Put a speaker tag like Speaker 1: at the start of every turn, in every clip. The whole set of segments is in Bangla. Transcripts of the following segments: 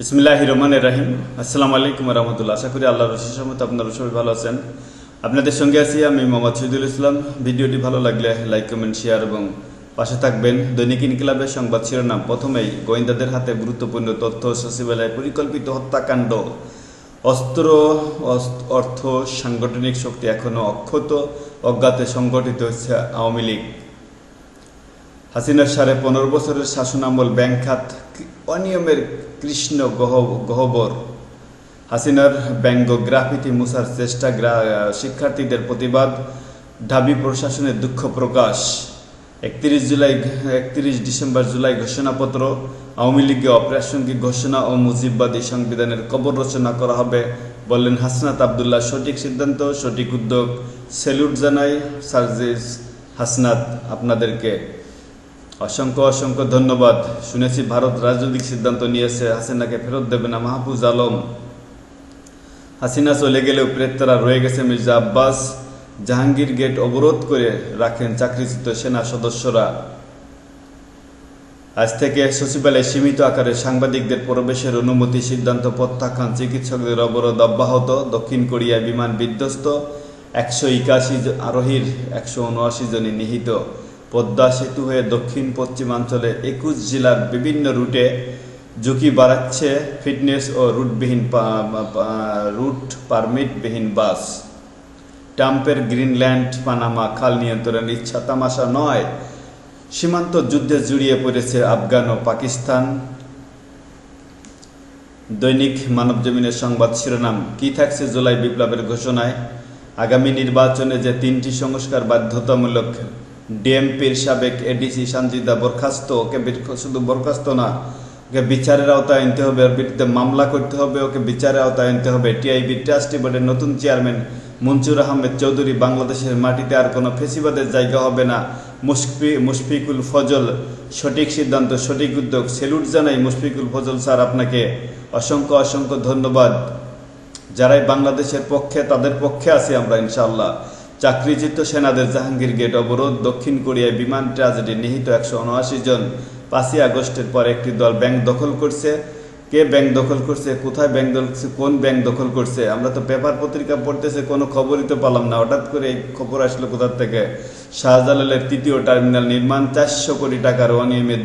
Speaker 1: ইসমিল্লাহ রহমান রাহিম আসসালামু আলাইকুম রহমতুল্লাহ আশা করি আল্লাহ রসির সমত আপনারা সবাই ভালো আছেন। আপনাদের সঙ্গে আছি আমি মোহাম্মদ শহীদুল ইসলাম। ভিডিওটি ভালো লাগলে লাইক, কমেন্ট, শেয়ার এবং পাশে থাকবেন। দৈনিক ইনকিলাবের সংবাদ শিরোনাম প্রথমেই, গোয়েন্দাদের হাতে গুরুত্বপূর্ণ তথ্য, সচিবালয়ে পরিকল্পিত হত্যাকাণ্ড। অস্ত্র, অস্ত- অর্থ, সাংগঠনিক শক্তি এখনও অক্ষত, অজ্ঞাতে সংগঠিত হচ্ছে আওয়ামী লীগ। হাসিনার সাড়ে পনেরো বছরের শাসনামল ব্যাংক খাত অনিয়মের কৃষ্ণ গহ গহ্বর। হাসিনার ব্যঙ্গ গ্রাফিতি মুসার চেষ্টা শিক্ষার্থীদের প্রতিবাদ, ঢাবি প্রশাসনের দুঃখ প্রকাশ। একত্রিশ জুলাই একত্রিশ ডিসেম্বর জুলাই ঘোষণাপত্র, আওয়ামী লীগে অপ্রাসঙ্গিক ঘোষণা ও মুজিববাদী সংবিধানের কবর রচনা করা হবে, বললেন হাসনাত আবদুল্লাহ সঠিক সিদ্ধান্ত, সঠিক উদ্যোগ। সেলুট জানাই সার্জিস হাসনাত আপনাদেরকে। অসংখ্য অসংখ্য ধন্যবাদ। শুনেছি ভারত রাজনৈতিক সিদ্ধান্ত নিয়েছে, হাসিনাকে ফেরত দেবে না। মাহফুজ আলম, হাসিনা চলে গেলেও প্রেতারা রয়ে গেছে মির্জা আব্বাস। জাহাঙ্গীর গেট অবরোধ করে রাখেন চাকরিচ্যুত সেনা সদস্যরা। আজ থেকে সচিবালয়ে সীমিত আকারে সাংবাদিকদের প্রবেশের অনুমতি সিদ্ধান্ত প্রত্যাখ্যান। চিকিৎসকদের অবরোধ অব্যাহত। দক্ষিণ কোরিয়ায় বিমান বিধ্বস্ত। একশো একাশি আরোহীর একশো উনআশি জনই নিহিত। পদ্মা সেতু হয়ে দক্ষিণ পশ্চিমাঞ্চলে একুশ জেলার বিভিন্ন রুটে ঝুঁকি বাড়াচ্ছে ফিটনেস ও রুটবিহীন রুট পারমিটবিহীন বাস। ট্রাম্পের গ্রিনল্যান্ড, পানামা, খাল নিয়ন্ত্রণের ইচ্ছা তামাশা নয়। সীমান্ত যুদ্ধে জড়িয়ে পড়েছে আফগান ও পাকিস্তান। দৈনিক মানবজমিনের সংবাদ শিরোনাম, কি থাকছে জুলাই বিপ্লবের ঘোষণায়? আগামী নির্বাচনে যে তিনটি সংস্কার বাধ্যতামূলক ডিএমপির সাবেক এডিসি সানজিদা বরখাস্ত, ওকে শুধু বরখাস্ত না, ওকে বিচারের আওতায় আনতে হবে, ওর বিরুদ্ধে মামলা করতে হবে, ওকে বিচারের আওতায় আনতে হবে। টিআইবি ট্রাস্টি বোর্ডের নতুন চেয়ারম্যান মনসুর আহমেদ চৌধুরী বাংলাদেশের মাটিতে আর কোনো ফেসিবাদের জায়গা হবে না। মুশফি মুশফিকুল ফজল, সঠিক সিদ্ধান্ত, সঠিক উদ্যোগ। সেলুট জানাই মুশফিকুল ফজল স্যার আপনাকে। অসংখ্য অসংখ্য ধন্যবাদ। যারাই বাংলাদেশের পক্ষে, তাদের পক্ষে আছি আমরা, ইনশাআল্লাহ। চাকরিচ্যুত সেনাদের জাহাঙ্গীর গেট অবরোধ। দক্ষিণ কোরিয়ায় বিমান ট্র্যাজেডি নিহিত একশো উনআশি জন। পাঁচই আগস্টের পর একটি দল ব্যাংক দখল করছে। কে ব্যাংক দখল করছে? কোথায় ব্যাংক দখল করছে? কোন ব্যাংক দখল করছে? আমরা তো পেপার পত্রিকা পড়তেছে, কোনো খবরই তো পেলাম না। হঠাৎ করে এই খবর আসলো কোথার থেকে? শাহজালালের তৃতীয় টার্মিনাল নির্মাণ চারশো কোটি টাকার অনিয়মে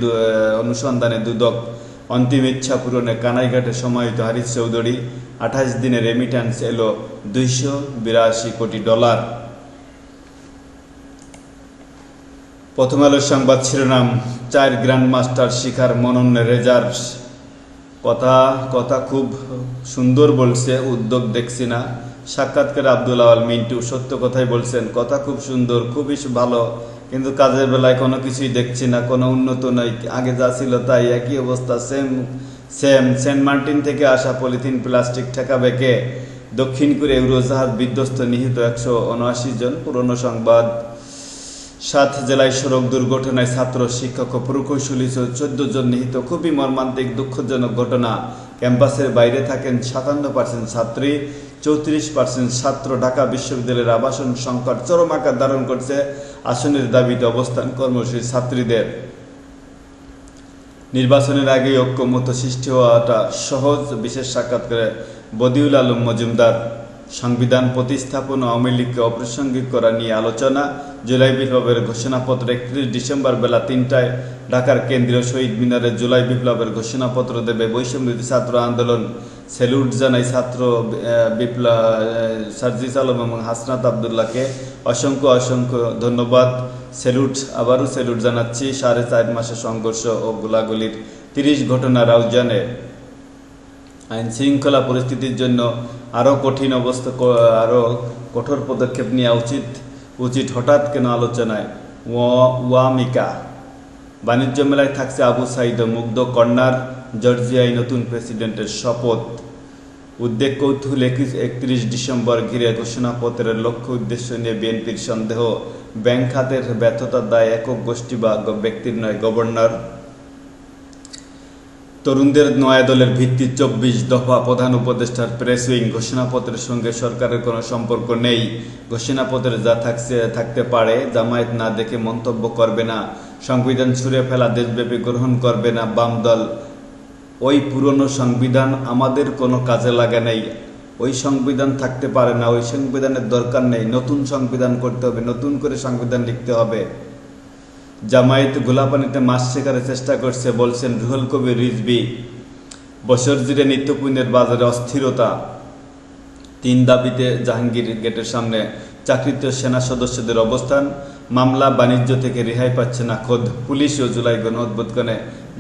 Speaker 1: অনুসন্ধানে দুদক। অন্তিম ইচ্ছা পূরণে কানাইঘাটে সমাহিত হারিস চৌধুরী। আঠাশ দিনে রেমিট্যান্স এলো দুইশো বিরাশি কোটি ডলার। প্রথম আলোর সংবাদ শিরোনাম, চার গ্র্যান্ড মাস্টার শিখার মনন রেজার্ভ কথা কথা খুব সুন্দর বলছে, উদ্যোগ দেখছি না। সাক্ষাৎকার আব্দুল আওয়াল মিন্টু সত্য কথাই বলছেন, কথা খুব সুন্দর, খুবই ভালো। কিন্তু কাজের বেলায় কোনো কিছুই দেখছি না, কোনো উন্নত নয় আগে যা ছিল তাই একই অবস্থা, সেম সেম। সেন্ট মার্টিন থেকে আসা পলিথিন, প্লাস্টিক ঠেকাবে কে দক্ষিণ কোরিয়া উড়োজাহাজ বিধ্বস্ত নিহিত একশো উনআশি জন। পুরনো সংবাদ। সাত জেলায় সড়ক দুর্ঘটনায় ছাত্র, শিক্ষক ও প্রকৌশলী চোদ্দ জন নিহিত। খুবই মর্মান্তিক, দুঃখজনক ঘটনা। ক্যাম্পাসের বাইরে থাকেন সাতান্ন পার্সেন্ট ছাত্রী, চৌত্রিশ পার্সেন্ট ছাত্র। ঢাকা বিশ্ববিদ্যালয়ের আবাসন সংকট চরম আকার ধারণ করছে। আসনের দাবিতে অবস্থান কর্মসূচি ছাত্রীদের। নির্বাচনের আগে ঐক্যমত সৃষ্টি হওয়াটা সহজ, বিশেষ সাক্ষাৎকারে বদিউল আলম মজুমদার। সংবিধান প্রতিস্থাপন আওয়ামী লীগকে অপ্রাসঙ্গিক করা নিয়ে আলোচনা। জুলাই বিপ্লবের ঘোষণাপত্র একত্রিশ ডিসেম্বর বেলা তিনটায় ঢাকার কেন্দ্রীয় শহীদ মিনারে জুলাই বিপ্লবের ঘোষণাপত্র দেবে বৈষম্যবিরোধী ছাত্র আন্দোলন। সেলুট জানাই ছাত্র বিপ্লব সার্জিস আলম এবং হাসনাত আবদুল্লাহকে অসংখ্য অসংখ্য ধন্যবাদ। সেলুট আবারও সেলুট জানাচ্ছি, সাড়ে চার মাসের সংঘর্ষ ও গোলাগুলির তিরিশ ঘটনা রাউজানে আইন শৃঙ্খলা পরিস্থিতির জন্য আরও কঠিন অবস্থা আরও কঠোর পদক্ষেপ নেওয়া উচিত। উচিত হঠাৎ কেন আলোচনায়? ওয়া- ওয়ামিকা। বাণিজ্য মেলায় থাকছে আবু সাইদ মুগ্ধ কর্নার জর্জিয়ায় নতুন প্রেসিডেন্টের শপথ। উদ্বেগ কৌতূহল একত্রিশ ডিসেম্বর ঘিরে ঘোষণাপত্রের লক্ষ্য উদ্দেশ্য নিয়ে বিএনপির সন্দেহ। ব্যাংক খাতের ব্যর্থতার দায় একক গোষ্ঠী বা ব্যক্তির নয়, গভর্নর। তরুণদের নয়া দলের ভিত্তি চব্বিশ দফা প্রধান উপদেষ্টার প্রেস উইং ঘোষণাপত্রের সঙ্গে সরকারের কোনো সম্পর্ক নেই। ঘোষণাপত্রে যা থাকছে, থাকতে পারে, জামায়াত না দেখে মন্তব্য করবে না। সংবিধান ছুঁড়ে ফেলা দেশব্যাপী গ্রহণ করবে না বাম দল। ওই পুরনো সংবিধান আমাদের কোনো কাজে লাগে নাই। ওই সংবিধান থাকতে পারে না, ওই সংবিধানের দরকার নেই। নতুন সংবিধান করতে হবে, নতুন করে সংবিধান লিখতে হবে। জামায়াত গোলাপানিতে মাছ শেখার চেষ্টা করছে বলছেন রুহুল কবির রিজবি বছর জুড়ে নিত্যপুণ্যের বাজারে অস্থিরতা। তিন দাবিতে জাহাঙ্গীর গেটের সামনে চাকরিত সেনা সদস্যদের অবস্থান, মামলা বাণিজ্য থেকে রেহাই পাচ্ছে না খোদ পুলিশ ও জুলাই গণ উদ্বোধনে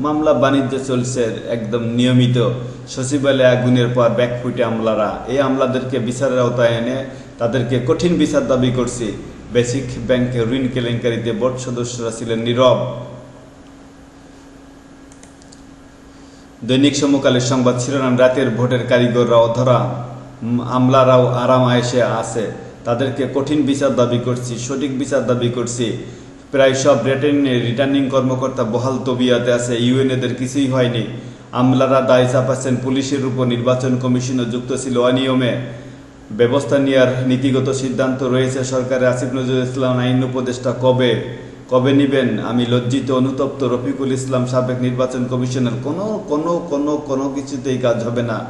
Speaker 1: মামলা বাণিজ্য চলছে একদম নিয়মিত। সচিবালয়ে আগুনের পর ব্যাকফুটে আমলারা। এই আমলাদেরকে বিচারের আওতায় এনে তাদেরকে কঠিন বিচার দাবি করছি। বেসিক ব্যাংকে ঋণ কেলেঙ্কারিতে বোর্ড সদস্যরা ছিলেন নীরব। দৈনিক সমকালের সংবাদ শিরোনাম, রাতের ভোটের কারিগররা অধরা আমলারাও আরাম আয়েসে আছে। তাদেরকে কঠিন বিচার দাবি করছি, সঠিক বিচার দাবি করছি। প্রায় সব রিটার্নিং রিটার্নিং কর্মকর্তা বহাল তবিয়াতে আছে ইউএনএদের কিছুই হয়নি। আমলারা দায় চাপাচ্ছেন পুলিশের উপর, নির্বাচন কমিশনও যুক্ত ছিল অনিয়মে। ব্যবস্থা নেওয়ার নীতিগত সিদ্ধান্ত রয়েছে সরকারের আসিফ নজরুল ইসলাম আইন উপদেষ্টা। কবে? কবে নিবেন? আমি লজ্জিত অনুতপ্ত রফিকুল ইসলাম সাবেক নির্বাচন কমিশনের। কোনো কোনো কোনো কোনো কিছুতেই কাজ হবে না।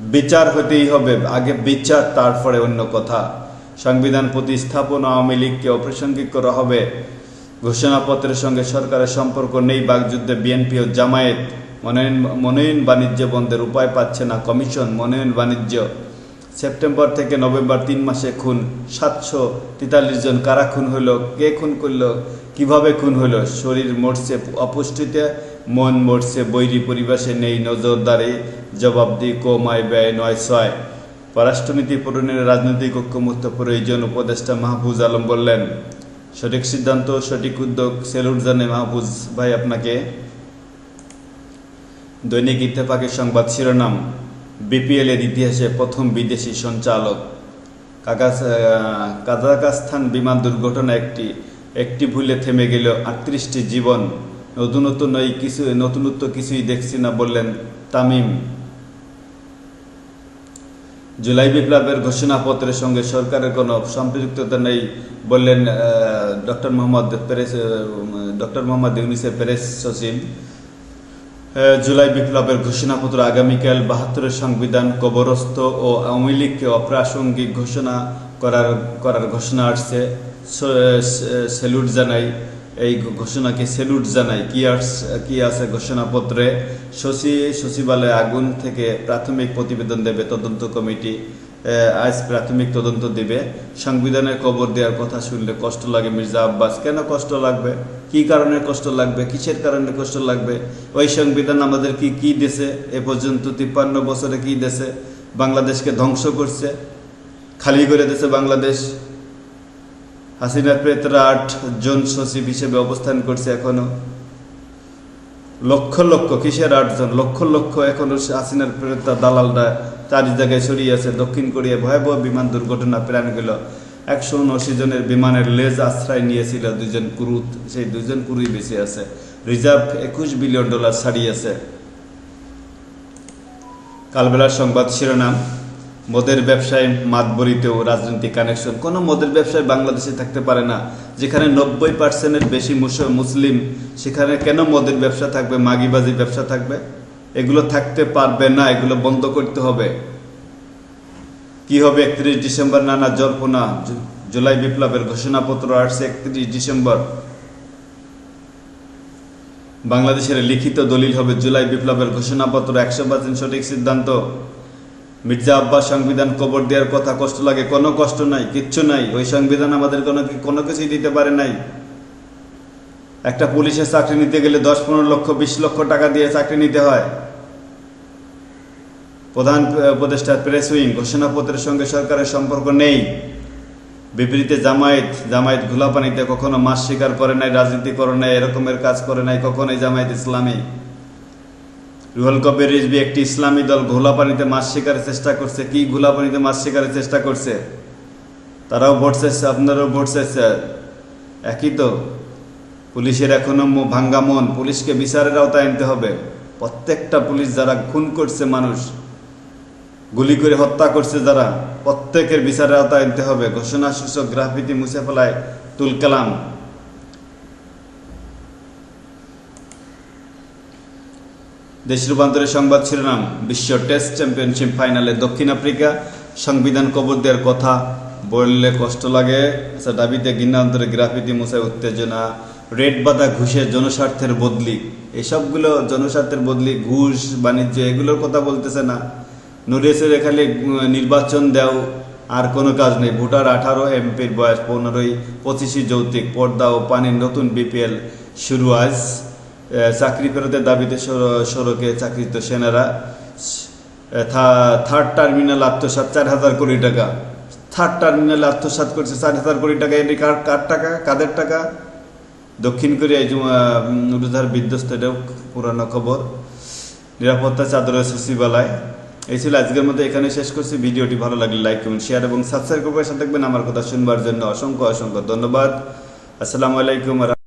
Speaker 1: বিচার হতেই হবে। আগে বিচার, তারপরে অন্য কথা। সংবিধান প্রতিস্থাপন আওয়ামী লীগকে অপ্রাসঙ্গিক করা হবে। ঘোষণাপত্রের সঙ্গে সরকারের সম্পর্ক নেই। বাগযুদ্ধে বিএনপি ও জামায়াত মনোনয়ন মনোনয়ন বাণিজ্য বন্ধের উপায় পাচ্ছে না কমিশন। মনোনয়ন বাণিজ্য সেপ্টেম্বর থেকে নভেম্বর তিন মাসে খুন, সাতশো তেতাল্লিশ জন কারা খুন হলো, কে খুন করল, কীভাবে খুন হলো, শরীর মরছে অপুষ্টিতে, মন মরছে বৈরী পরিবেশে নেই নজরদারি জবাবদি কমায় ব্যয় নয় ছয়। পররাষ্ট্রনীতি পূরণের রাজনৈতিক ঐক্যমত্য প্রয়োজন, উপদেষ্টা মাহফুজ আলম বললেন। সঠিক সিদ্ধান্ত, সঠিক উদ্যোগ, সেলুট জানে মাহফুজ ভাই আপনাকে। দৈনিক ইত্তেফাকের সংবাদ শিরোনাম। বিপিএল এর ইতিহাসে প্রথম বিদেশি সঞ্চালক। কাজাকাস্তান বিমান দুর্ঘটনা একটি একটি ভুলে থেমে গেল আটত্রিশটি জীবন। নতুনত্ব নয় কিছু, নতুনত্ব কিছুই দেখছি না বললেন তামিম। জুলাই বিপ্লবের ঘোষণাপত্রের সঙ্গে সরকারের কোনো সম্পৃক্ততা নেই বললেন ডক্টর মোহাম্মদ পেরেস ডক্টর মোহাম্মদ ইউনিসেফ পেরেস সচিব। জুলাই বিপ্লবের ঘোষণাপত্র আগামীকাল বাহাত্তরের সংবিধান কবরস্থ ও আওয়ামী লীগকে অপ্রাসঙ্গিক ঘোষণা করার করার ঘোষণা আসছে। সেলুট জানাই, এই ঘোষণাকে সেলুট জানাই, কি আস, কি আছে ঘোষণাপত্রে? সচিব সচিবালয়ে আগুন থেকে প্রাথমিক প্রতিবেদন দেবে তদন্ত কমিটি। আজ প্রাথমিক তদন্ত দিবে। সংবিধানের কবর দেওয়ার কথা শুনলে কষ্ট লাগে মির্জা আব্বাস। কেন কষ্ট লাগবে? কি কারণে কষ্ট লাগবে? কিসের কারণে কষ্ট লাগবে? ওই সংবিধান আমাদের কি কি দেশে এ পর্যন্ত তিপ্পান্ন বছরে কি দেশে বাংলাদেশকে ধ্বংস করছে? খালি করে দেশে বাংলাদেশ? হাসিনা প্রেতরা আট জন সচিব হিসেবে অবস্থান করছে এখনও। লক্ষ লক্ষ, কিসের আটজন লক্ষ লক্ষ এখনও হাসিনার প্রেতা দালালরা চারি জায়গায় ছড়িয়ে আছে। দক্ষিণ কোরিয়া ভয়াবহ বিমান দুর্ঘটনা, প্রাণ গেল। একশো উনআশি জনের বিমানের লেজ আশ্রয় নিয়েছিল দুজন কুরু সেই দুজন কুরুই বেঁচে আছে। রিজার্ভ একুশ বিলিয়ন ডলার ছাড়িয়েছে কালবেলার সংবাদ শিরোনাম, মদের ব্যবসায় মাতবরিতেও রাজনৈতিক কানেকশন। কোনো মদের ব্যবসায় বাংলাদেশে থাকতে পারে না। যেখানে নব্বই পার্সেন্টের বেশি মুস- মুসলিম, সেখানে কেন মদের ব্যবসা থাকবে? মাগিবাজি ব্যবসা থাকবে? এগুলো থাকতে পারবে না, এগুলো বন্ধ করতে হবে। কি হবে একত্রিশ ডিসেম্বর? নানা জল্পনা। জুলাই বিপ্লবের ঘোষণাপত্র আসছে একত্রিশ ডিসেম্বর। বাংলাদেশের লিখিত দলিল হবে জুলাই বিপ্লবের ঘোষণাপত্র, একশো পার্সেন্ট সঠিক সিদ্ধান্ত। মির্জা আব্বাস সংবিধান কবর দেওয়ার কথা কষ্ট লাগে, কোনো কষ্ট নাই, কিচ্ছু নাই। ওই সংবিধান আমাদের কোনো কোনো কিছুই দিতে পারে নাই। একটা পুলিশের চাকরি নিতে গেলে দশ পনেরো লক্ষ বিশ লক্ষ টাকা দিয়ে চাকরি নিতে হয়। প্রধান আহ, উপদেষ্টা প্রেস উইং ঘোষণাপত্রের সঙ্গে সরকারের সম্পর্ক নেই। বিপরীতে জামায়াত জামায়াত ঘোলাপানিতে কখনো মাস স্বীকার করে নাই রাজনীতি করে নাই এরকমের কাজ করে নাই কখনোই জামায়াত ইসলামী। রুহুল কবির রিজবি একটি ইসলামী দল ঘোলাপানিতে মাছ শিকারের চেষ্টা করছে। কি ঘোলাপানিতে মাছ শিকারের চেষ্টা করছে? তারাও ভোট চাইছে আপনারাও ভোট চাইছে। একই তো? পুলিশের এখনও ভাঙ্গা মন। পুলিশকে বিচারের আওতায় আনতে হবে। প্রত্যেকটা পুলিশ যারা খুন করছে মানুষ, গুলি করে হত্যা করছে যারা, প্রত্যেকের বিচারের আওতায় আনতে হবে। ঘোষণা সূচক গ্রাফিতি মুছে ফেলায় তুল কালাম। দেশ রূপান্তরের সংবাদ শিরোনাম, বিশ্ব টেস্ট চ্যাম্পিয়নশিপ ফাইনালে দক্ষিণ আফ্রিকা সংবিধান কবর দেওয়ার কথা বললে কষ্ট লাগে। আচ্ছা দাবিতে গিন্নান্তরে গ্রাফিতি মুসায় উত্তেজনা রেড বাধা ঘুষের জনস্বার্থের বদলি। এসবগুলো জনস্বার্থের বদলি, ঘুষ, বাণিজ্য, এগুলোর কথা বলতেছে না। নুরেসের খালি নির্বাচন দেও, আর কোনো কাজ নেই। ভোটার আঠারো, এমপির বয়স পনেরোই পঁচিশে যৌতিক, পর্দা ও পানির নতুন বিপিএল শুরু আজ। চাকরি ফেরতের দাবিতে সড়কে চাকরিত সেনারা। থার্ড টার্মিনাল আত্মসাৎ চার হাজার কোটি টাকা। থার্ড টার্মিনাল আত্মসাৎ করছে চার হাজার কোটি টাকা। এটি কার টাকা? কাদের টাকা? দক্ষিণ কোরিয়ায় উড়োধার বিধ্বস্ত এটাও পুরানো খবর। নিরাপত্তা চাদরের সচিবালয়। এই ছিল আজকের মতো এখানে শেষ করছি। ভিডিওটি ভালো লাগলে লাইক, কমেন্ট শেয়ার এবং সাবস্ক্রাইব করে থাকবেন। আমার কথা শুনবার জন্য অসংখ্য অসংখ্য ধন্যবাদ। আসসালামু আলাইকুম